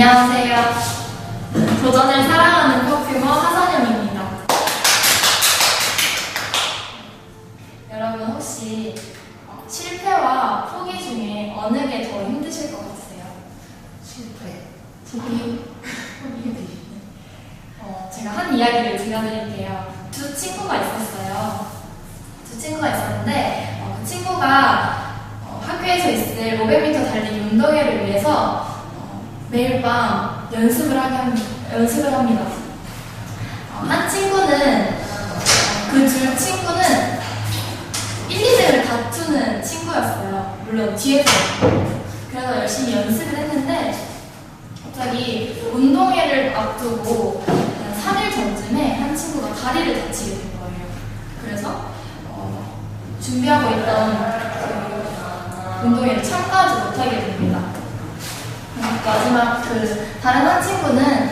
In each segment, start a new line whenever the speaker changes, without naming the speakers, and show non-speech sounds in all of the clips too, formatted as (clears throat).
안녕하세요. 도전을 사랑하는 퍼퓸머 하선영입니다. 여러분 혹시 어, 실패와 포기 중에 어느 게 더 힘드실 것 같으세요?
실패.
포기. 포기. 어, 제가 한 이야기를 들려드릴게요. 두 친구가 있었어요. 두 친구가 있었는데 어, 그 친구가 어, 학교에서 있을 500m 달리기 운동회를 위해서 어, 매일 밤 연습을 하게 합니다. 연습을 합니다. 어, 한 친구는 그두 친구는 1, 2등을 다투는 친구였어요. 물론 뒤에서. 그래서 열심히 연습을 했는데 갑자기 운동회를 앞두고 한 3일 전쯤에 한 친구가 다리를 다치게 된 거예요. 그래서 어, 준비하고 있던 그 운동회를 참가하지 못하게 됩니다. 마지막 그 다른 한 친구는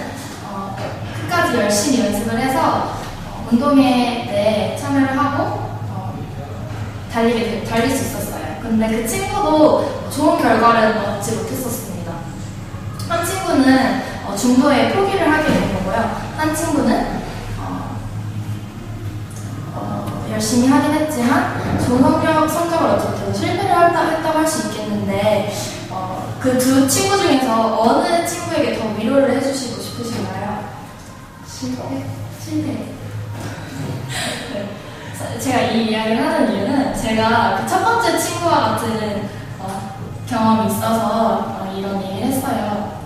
어, 끝까지 열심히 연습을 해서 어, 운동회 때 참여를 하고 어, 달리게 되- 달릴 수 있었어요. 근데 그 친구도 좋은 결과를 얻지 못했었습니다. 한 친구는 어, 중도에 포기를 하게 된 거고요. 한 친구는 어, 어, 열심히 하긴 했지만 좋은 성적, 성적을 얻지 못해서 실패를 했다, 했다고 할 수 있겠는데 그 두 친구 중에서 어느 친구에게 더 위로를 해주시고 싶으신가요?
실패.
실패. 네. 제가 이 이야기를 하는 이유는 제가 그 첫 번째 친구와 같은 어, 경험이 있어서 어, 이런 얘기를 했어요.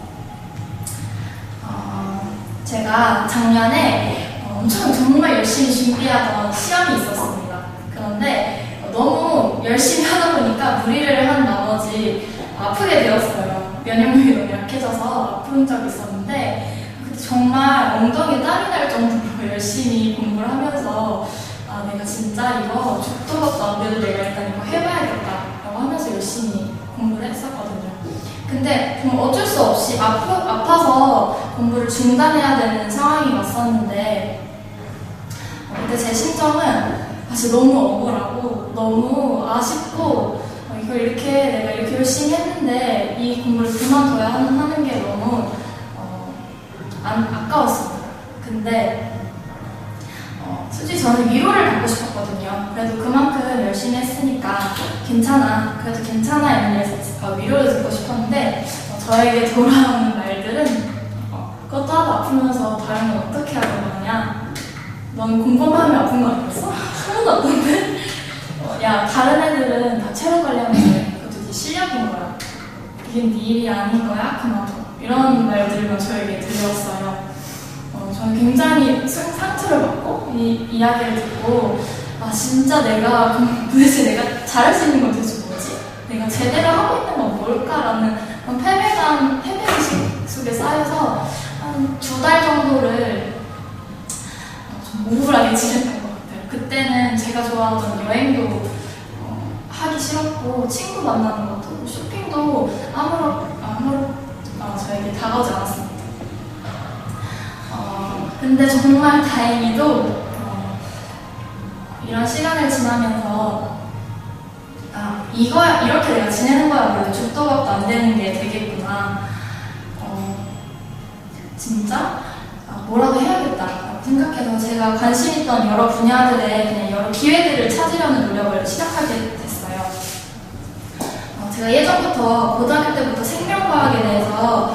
어, 제가 작년에 어, 엄청 정말 열심히 준비하던 시험이 있었습니다. 그런데 어, 너무 열심히 하다 보니까 무리를 한 나머지 아프게 되었어요. 면역력이 너무 약해져서 아픈 적이 있었는데 정말 엉덩이에 땀이 날 정도로 (laughs) 열심히 공부를 하면서 아 내가 진짜 이거 죽도 것도 안 돼도 내가 일단 이거 해봐야겠다 라고 하면서 열심히 공부를 했었거든요. 근데 정말 어쩔 수 없이 아프, 아파서 공부를 중단해야 되는 상황이 왔었는데 어, 그때 제 심정은 사실 너무 억울하고 너무 아쉽고 어, 이렇게 내가 이렇게 열심히 했는데 이 공부를 그만둬야 하는, 게 너무 어, 안, 아까웠습니다. 근데 어, 솔직히 저는 위로를 받고 싶었거든요. 그래도 그만큼 열심히 했으니까 괜찮아. 그래도 괜찮아. 이런 어, 위로를 듣고 싶었는데 어, 저에게 돌아오는 말들은 어, 그것도 하도 아프면서 다른 건 어떻게 하는 거냐? 넌 공부만 하면 아픈 거 아니었어? 하나도 아픈데? 어, 야 다른 애들은 다 체력 관리하면서 해. 그것도 네 실력인 거야. 이게 네 일이 아닌 거야? 그만둬. 이런 말들만 저에게 들려왔어요. 어, 저는 굉장히 상- 상처를 받고 이 이야기를 듣고 아 진짜 내가 도대체 내가 잘할 수 있는 건 도대체 뭐지? 내가 제대로 하고 있는 건 뭘까라는 패배감, 패배의식 속에 쌓여서 한 두 달 정도를 어, 좀 우울하게 지냈던. 그때는 제가 좋아하던 여행도 어, 하기 싫었고 친구 만나는 것도 쇼핑도 아무렇 아무렇 어, 저에게 다가오지 않았습니다. 어, 근데 정말 다행히도 어, 이런 시간을 지나면서 아 이거야 이렇게 내가 지내는 거야 원래 죽도 밥도 안 되는 게 되겠구나. 어, 진짜 아, 뭐라도 해야겠다 생각해서 제가 관심 있던 여러 분야들에 그냥 여러 기회들을 찾으려는 노력을 시작하게 됐어요. 어, 제가 예전부터 고등학교 때부터 생명과학에 대해서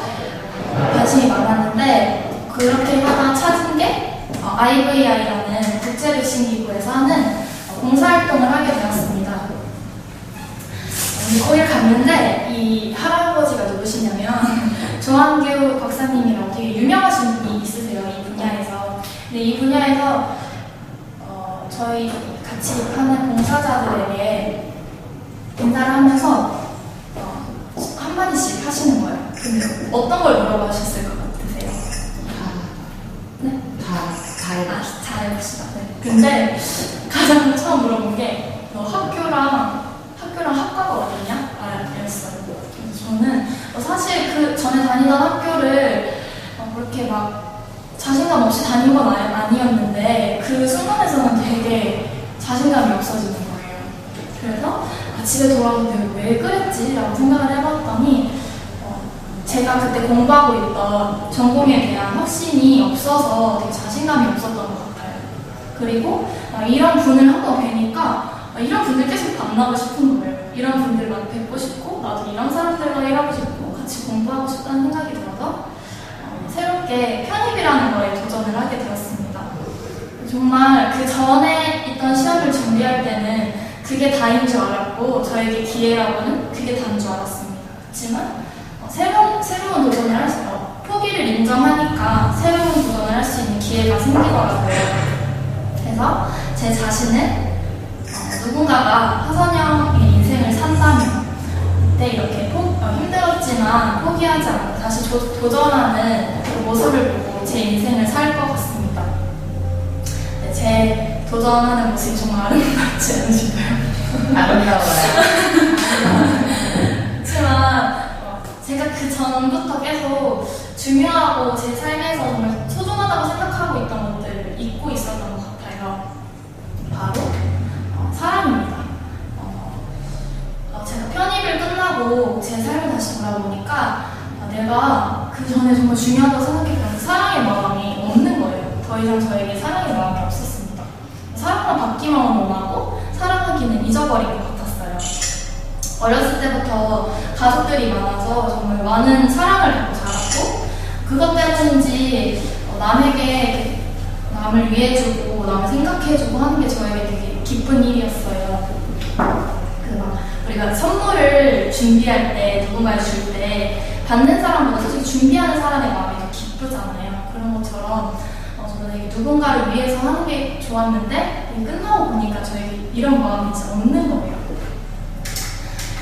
관심이 많았는데 그렇게 하다 찾은 게 어, IVI라는 국제백신기구에서 하는 어, 봉사활동을 하게 되었습니다. 음, 거길 갔는데 이 할아버지가 누구시냐면 (laughs) 조한규 박사님이라고 되게 유명하신 분이 있으세요. 근데 이 분야에서 어, 저희 같이 하는 봉사자들에게 인사를 하면서 어, 한마디씩 하시는 거예요. 근데 어떤 걸 물어보셨을 것 같으세요?
다.
네?
다. 다 해봐.
아, 잘해봅시다. 네. 근데 가장 처음 물어본 게, 너 학교랑, 학교랑 학과가 어디냐? 아, 이랬어요. 그래서 저는 어, 사실 그 전에 다니던 학교를 어, 그렇게 막 자신감 없이 다닌 건 아니, 아니 었는데, 그 순간에서는 되게 자신감이 없어지는 거예요. 그래서 아, 집에 돌아오는데 왜 그랬지? 라고 생각을 해봤더니, 어, 제가 그때 공부하고 있던 전공에 대한 확신이 없어서 되게 자신감이 없었던 것 같아요. 그리고 아, 이런 분을 한 번 뵈니까 아, 이런 분들 계속 만나고 싶은 거예요. 이런 분들만 뵙고 싶고 나도 이런 사람들과 일하고 싶고 같이 공부하고 싶다는 생각이 들어서 어, 새롭게 편입이라는 거에 도전을 하게 되었습니다. 정말 그 전에 있던 시험을 준비할 때는 그게 다인 줄 알았고 저에게 기회라고는 그게 다인 줄 알았습니다. 그렇지만 어, 새로운, 새로운 도전을 할 수, 어, 포기를 인정하니까 새로운 도전을 할 수 있는 기회가 생기더라고요. 그래서 제 자신은 어, 누군가가 하선영의 인생을 산다면 그때 이렇게 포, 어, 힘들었지만 포기하지 않고 다시 조- 도전하는 그 모습을 보고 제 인생을 살 것 같습니다. 네, 제 도전하는 모습이 정말 아름답지 않으신가요? (laughs)
아름다워요. (laughs)
그렇지만 어, 제가 그 전부터 계속 중요하고 제 삶에서 정말 소중하다고 생각하고 있던 것들을 잊고 있었던 것 같아요. 바로 어, 사랑입니다. 어, 어, 제가 편입을 끝나고 제 삶을 다시 돌아보니까 어, 내가 그 전에 정말 중요하다고 생각했던 사랑의 마음이 없는 거예요. 더 이상 저에게 사랑의 마음이 없었습니다. 사랑을 받기만 원하고 사랑하기는 잊어버린 것 같았어요. 어렸을 때부터 가족들이 많아서 정말 많은 사랑을 받고 자랐고 그것 때문인지 어, 남에게 남을 위해주고 남을 생각해주고 하는 게 저에게 되게 기쁜 일이었어요. 그 막 우리가 선물을 준비할 때 누군가에 줄 때 받는 사람보다 사실 준비하는 사람의 마음이 더 기쁘잖아요. 그런 것처럼 어, 저는 되게 누군가를 위해서 하는 게 좋았는데 이게 끝나고 보니까 저에게 이런 마음이 진짜 없는 거예요.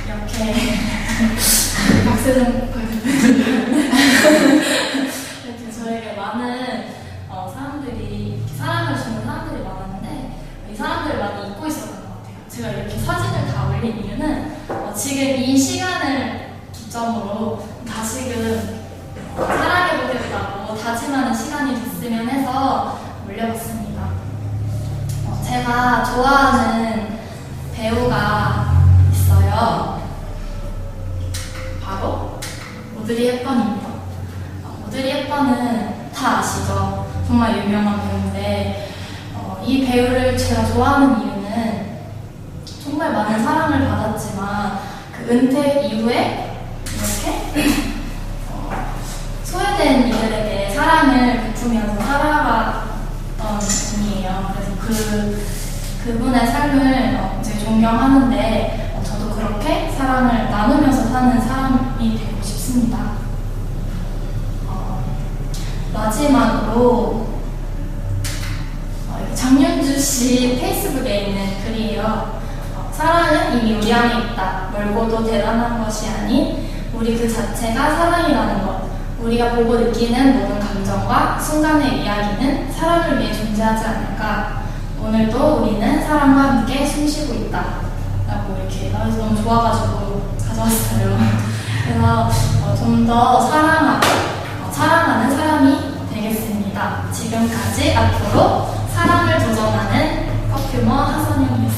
이렇게 (laughs) 좀 이렇게 (laughs) 저에게 많은 어, 사람들이 사랑을 주는 사람들이 많았는데 이 사람들을 많이 잊고 있었던 것 같아요. 제가 이렇게 사진을 다 올린 이유는 어, 지금 이 시간을 기점으로 다시금 어, 사랑해보겠다고 다짐하는 시간이 됐으면 해서 올려봤습니다. 어, 제가 좋아하는 배우가 있어요. 바로 오드리 헵번입니다. 어, 오드리 헵번은 다 아시죠? 정말 유명한 배우인데 어, 이 배우를 제가 좋아하는 이유는 정말 많은 사랑을 받았지만 그 은퇴 이후에 이렇게 (clears throat) 어, 소외된 이들에게 사랑을 베푸면서 살아갔던 분이에요. 그래서 그 그분의 삶을 어, 되게 존경하는데 어, 저도 그렇게 사랑을 나누면서 사는 사람이 되고 싶습니다. 어, 마지막으로 어, 장윤주 씨 페이스북에 있는 글이에요. 어, 사랑은 이미 우리 안에 있다. 멀고도 대단한 것이 아닌 우리 그 자체가 사랑이라는 것. 우리가 보고 느끼는 모든 감정과 순간의 이야기는 사랑을 위해 존재하지 않을까. 오늘도 우리는 사람과 함께 숨 쉬고 있다. 라고 이렇게 나와서 너무 좋아가지고 가져왔어요. (laughs) 그래서 어, 좀더 사랑하고 어, 사랑하는 사람이 되겠습니다. 지금까지 앞으로 사랑을 도전하는 퍼큐머 하선입니다.